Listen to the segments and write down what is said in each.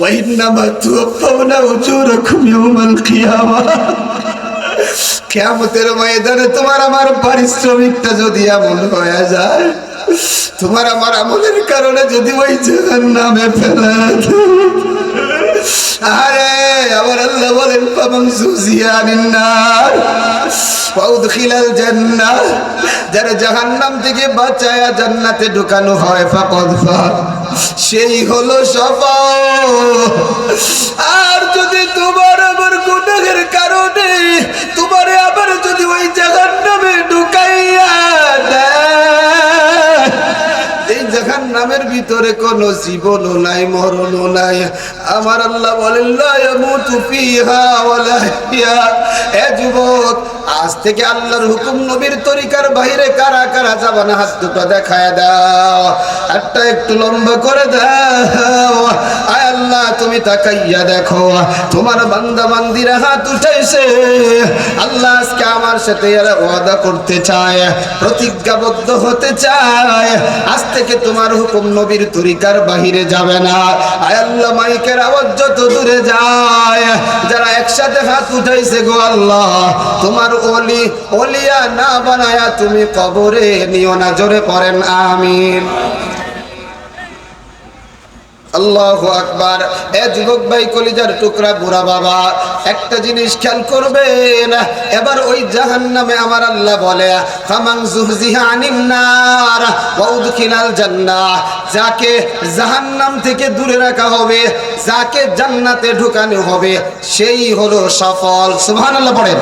وإنما توفون أجوركم يوم القيامة কেমতের ময়দানে তোমার আমার পারিশ্রমিকটা যদি এমন হয়ে যায় তোমার আমার আমলের কারণে যদি ওই জাহান নামে ফেলে আরে আমার আল্লাহ বলেন পাবন সুজিয়ানিন নার ফাউদখিলাল জান্নাহ যারা জাহান্নাম থেকে বাঁচায়া জান্নাতে ঢুকানো হয় ফাকদ ফাত সেই হলো আর যদি তোমার আমার গুনাহের কারণে, তোমারে আবার যদি ওই জাহান্নামে ঢুকাইয়া এই নামের ভিতরে কোনো জীবনও নাই, মরণও নাই। আমার আল্লাহ বলেন যুবক আজ থেকে আল্লাহর হুকুম নবীর তরিকার বাইরে কারা কারা যাবা না? হাত দুটো দেখায় দাও, হাতটা একটু লম্বা করে দাও। আয় আল্লাহ, তুমি তাকাইয়া দেখো, তোমার বান্দা বান্দিরা হাত উঠাইছে। আল্লাহ আজকে আমার সাথে এরা ওয়াদা করতে চায়, প্রতিজ্ঞাবদ্ধ হতে চায়। আজ থেকে তোমার হুকুম নবীর তরিকার বাহিরে যাবে না। আয় আল্লাহ, মাইকের আওয়াজ যত দূরে যায়, যারা একসাথে হাত উঠাইছে গো আল্লাহ, তোমার অলি অলিয়া না বানায়া তুমি কবরে নিও না, জোরে পড়েন, আমিন। আল্লাহ আকবার। এ যুবক ভাই, কলিজার টুকরা, বুড়া বাবা, একটা জিনিস খেয়াল করবেন, এবার ওই জাহান নামে আমার আল্লাহ বলে, ফামান জুহজিহা আনিন নার ওয়া উদখিলাল জান্নাহ। যাকে জাহান্নাম থেকে দূরে রাখা হবে, যাকে জান্নাতে ঢুকানো হবে, সেই হলো সফল। সুবহানাল্লাহ, পড়েন।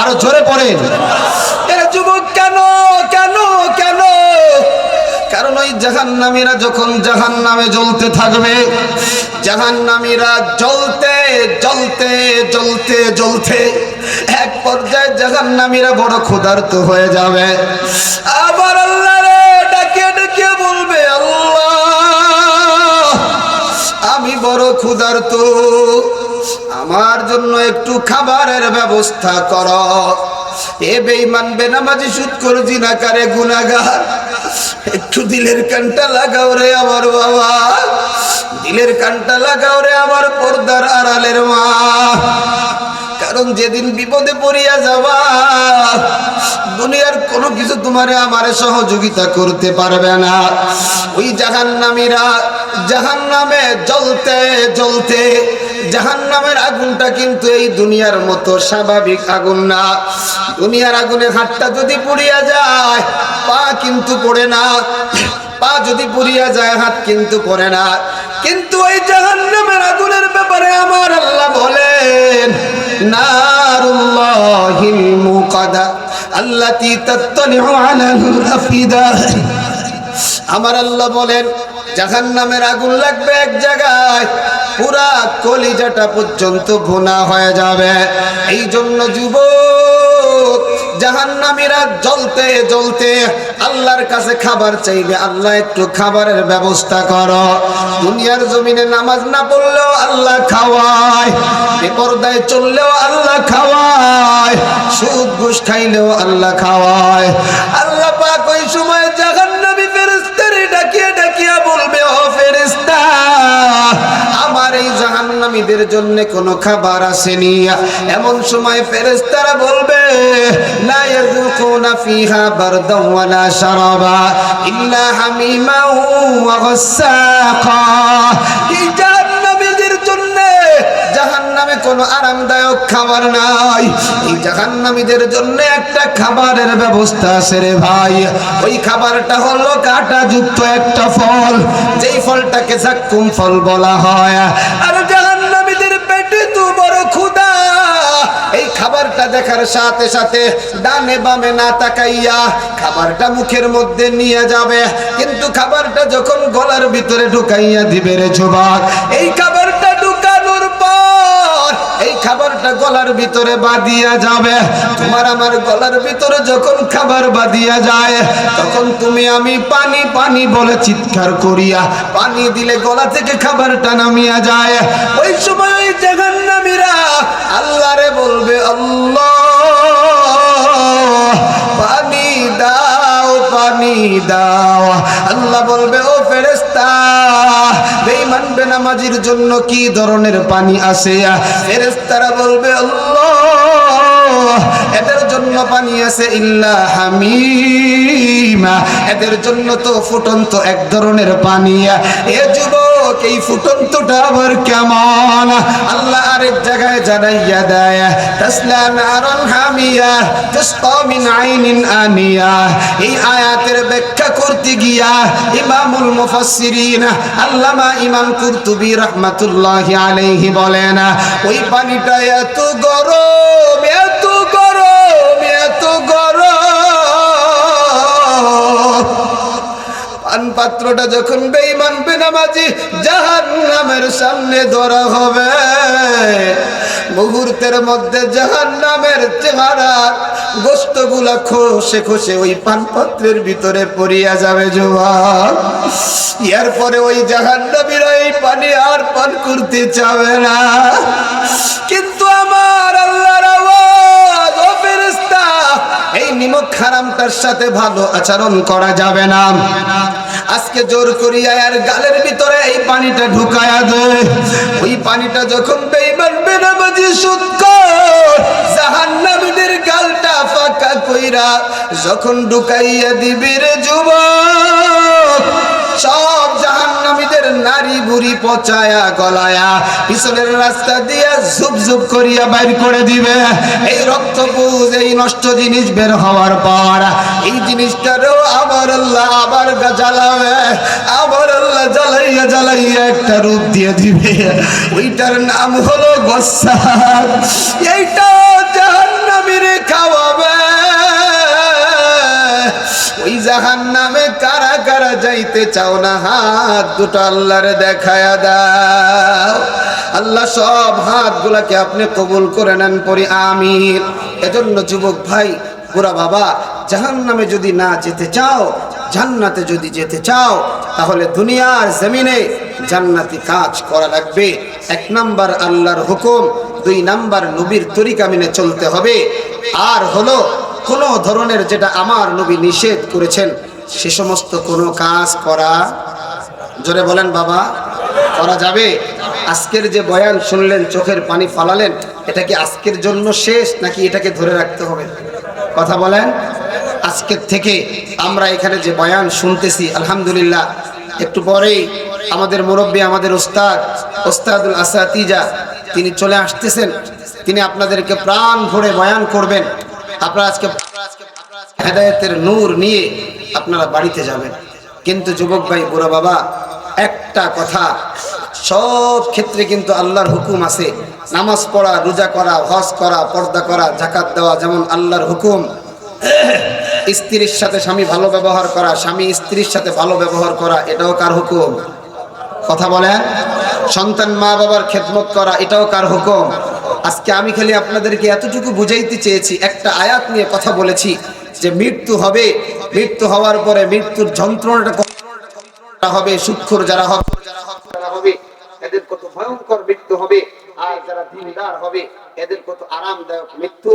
আরও জোরে পড়েন এ যুবক, কেন কেন কেন? কারণ ওই জাহান্নামীরা যখন জাহান নামে জ্বলতে থাকবে, জাহান্নামীরা জ্বলতে জ্বলতে জ্বলতে জ্বলতে এক পর্যায়ে জাহান্নামীরা বড় ক্ষুধার্ত হয়ে যাবে। আবার আল্লাহ রে ডাকে ডাকে বলবে, আল্লাহ, আমি বড় ক্ষুধার্ত। আমার জন্য একটু খাবারের ব্যবস্থা কর। এ বেইমান বেনামাজি সুদ করে জিনাকারে গুনাগার একটু দিলের কানটা লাগাও রে আমার বাবা। দিলের কানটা লাগাও রে আমার পর্দার আড়ালের মা। কারণ যেদিন বিপদে পড়িয়া যাবা দুনিয়ার কোনো কিছু তোমারে আমারে সহযোগিতা করতে পারবে না। ওই জাহান্নামীরা জাহান্নামে জ্বলতে জ্বলতে জাহান্নামের আগুনটা কিন্তু এই দুনিয়ার মতো স্বাভাবিক আগুন না। দুনিয়ার আগুনে হাতটা যদি পুড়িয়া যায়, পা কিন্তু পড়ে না। পা যদি পুড়িয়া যায়, হাত কিন্তু পড়ে না। কিন্তু ওই জাহান্নামের আগুনের ব্যাপারে আমার আল্লাহ বলেন, নারুল্লাহিল মুকাদা। আল্লাতী তাত্তালিউ আলাল আফিদা আমার আল্লাহ বলেন, জাহান্নামের আগুন লাগবে এক জায়গায়, পুরা কলিজাটা পর্যন্ত ভুনা হয়ে যাবে। এই জন্য যুবক জাহান্নামীরা জ্বলতে জ্বলতে আল্লাহর কাছে খাবার চাইবে। আল্লাহ, একটু খাবারের ব্যবস্থা করো। দুনিয়ার জমিনে নামাজ না পড়লেও আল্লাহ খাওয়ায়। বেপরদায় চললেও আল্লাহ খাওয়ায়। সুদ, ঘুষ খাইলেও আল্লাহ খাওয়ায়। আল্লাহ পাক ওই সময় জাহান্নামী ফেরেস্তারে ডাকিয়ে ডাকিয়া বলবে, ও ফেরেস্তা আমার এই জাহান্নামীদের জন্য কোনো খাবার আসেনি। এমন সময় ফেরেস্তারা বলবে আরামদায়ক খাবার নাই। এই জাহান্নামীদের জন্য একটা খাবারের ব্যবস্থা আছে রে ভাই। ওই খাবারটা হলো কাটা যুক্ত একটা ফল। যেই ফলটাকে জাক্কুম ফল বলা হয়। আর খাবারটা দেখার সাথে সাথে ডানে বামে না তাকাইয়া খাবারটা মুখের মধ্যে নিয়ে যাবে। কিন্তু খাবারটা যখন গলার ভিতরে ঢুকাইয়া দিবে রে যুবক, এই খাবারটা ঢুকানোর পর এই খাবারটা গলার ভিতরে বাদিয়া যাবে। তোমার আমার গলার ভিতরে যখন খাবার বাদিয়া যায়, তখন তুমি আমি পানি পানি বলে চিৎকার করিয়া পানি দিলে গলা থেকে খাবারটা নামিয়া যায়। ওই সময় দাও। আল্লাহ বলবে, ও ফেরেস্তা বেনামাজির জন্য কি ধরনের পানি আছে? ফেরেস্তারা বলবে, আল্লাহ, এদের জন্য পানি আছে ইল্লা হামিমা, এদের জন্য তো ফুটন্ত এক ধরনের পানি। এ যুবক এই ফুটন্তটা আবার কেমন? আল্লাহ আরেক জায়গায় জানাইয়া দেয় তাসলা নারন হামিয়া তুসকা আইনিন আনিয়া। এই আয়াতের ব্যাখ্যা করতে গিয়া ইমামুল মুফাসসিরিন আল্লামা ইমাম রাহমাতুল্লাহি আলাইহি বলেন, ওই পানিটা এত গরম, এত পাত্রটা যখন বেঈমান বেনামাজি জাহান্নামের সামনে ধরা হবে, মুহূর্তের মধ্যে জাহান্নামের চেহারা গোস্তগুলা খসে খসে ওই পান পাত্রের ভিতরে পড়িয়া যাবে জোয়ান। এরপরে ওই জাহান্নামীরা এই পানি আর পান করতে চাবে না। কিন্তু আমার আল্লাহর আওয়াজ ও ফেরেশতা এই নিমক হারামটার সাথে ভালো আচরণ করা যাবে না। আজকে জোর করিয়া আর গালের ভিতরে এই পানিটা ঢুকায়া দে। ওই পানিটা যখন বেইমান বেনামাজি সুৎকর জাহান্নামীদের গালটা ফাঁকা কইরা যখন ঢুকাইয়া দিবি রে যুবক, সব নারী বুড়ি পচায়া গলায়া, পিছনের রাস্তা দিয়া ঝুপ ঝুপ করিয়া বাইর করে দিবে। এই রক্তপুজ এই নষ্ট জিনিস বের হওয়ার পর, এই জিনিসটারও আবার আল্লাহ আবার জ্বালাবে, আবার জ্বালাইয়া জ্বালাইয়া একটা রূপ দিয়ে দিবে। ওইটার নাম হলো গোসা এইটা জাহান্নামীরে খাওয়াবে জাহান নামে কারা কারা যাইতে চাও না, হাত দুটো আল্লাহর দেখায়া দাও। আল্লাহ সব হাত গুলাকে আপনি কবুল করে নেন পরি আমির এজন্য যুবক ভাই পুরা বাবা জাহান নামে যদি না যেতে চাও, জান্নাতে যদি যেতে চাও, তাহলে দুনিয়ার জমিনে জান্নাতি কাজ করা লাগবে। এক নাম্বার আল্লাহর হুকুম, দুই নাম্বার নবীর তরিকা মেনে চলতে হবে। আর হলো কোনো ধরনের যেটা আমার নবী নিষেধ করেছেন, সে সমস্ত কোনো কাজ করা, জোরে বলেন বাবা, করা যাবে? আজকের যে বয়ান শুনলেন, চোখের পানি ফালালেন, এটা কি আজকের জন্য শেষ, নাকি এটাকে ধরে রাখতে হবে? কথা বলেন। আজকের থেকে আমরা এখানে যে বয়ান শুনতেছি, আলহামদুলিল্লাহ, একটু পরেই আমাদের মুরব্বী, আমাদের ওস্তাদ, ওস্তাদুল আসাতিজা, তিনি চলে আসতেছেন। তিনি আপনাদেরকে প্রাণ ভরে বয়ান করবেন। আপনারা আজকে হেদায়তের নূর নিয়ে আপনারা বাড়িতে যাবেন। কিন্তু যুবক ভাই, বুড়া বাবা, একটা কথা, সব ক্ষেত্রে কিন্তু আল্লাহর হুকুম আছে। নামাজ পড়া, রোজা করা, হজ করা, পর্দা করা জাকাত দেওয়া, যেমন আল্লাহর হুকুম। স্ত্রীর সাথে স্বামী ভালো ব্যবহার করা, স্বামী স্ত্রীর সাথে ভালো ব্যবহার করা, এটাও কার হুকুম? কথা বলেন? সন্তান মা বাবার খেদমত করা, এটাও কার হুকুম? আজকে আমি খালি আপনাদেরকে এতটুকু বুঝাইতে চেয়েছি, একটা আয়াত নিয়ে কথা বলেছি যে মৃত্যু হবে, মৃত্যু হওয়ার পরে মৃত্যুর যন্ত্রণাটা হবে সূক্ষ্ম যারা হবে যারা হবে, এদের কত ভয়ঙ্কর মৃত্যু হবে, আর যারা দিনদার হবে, এদের কত আরামদায়ক মৃত্যু।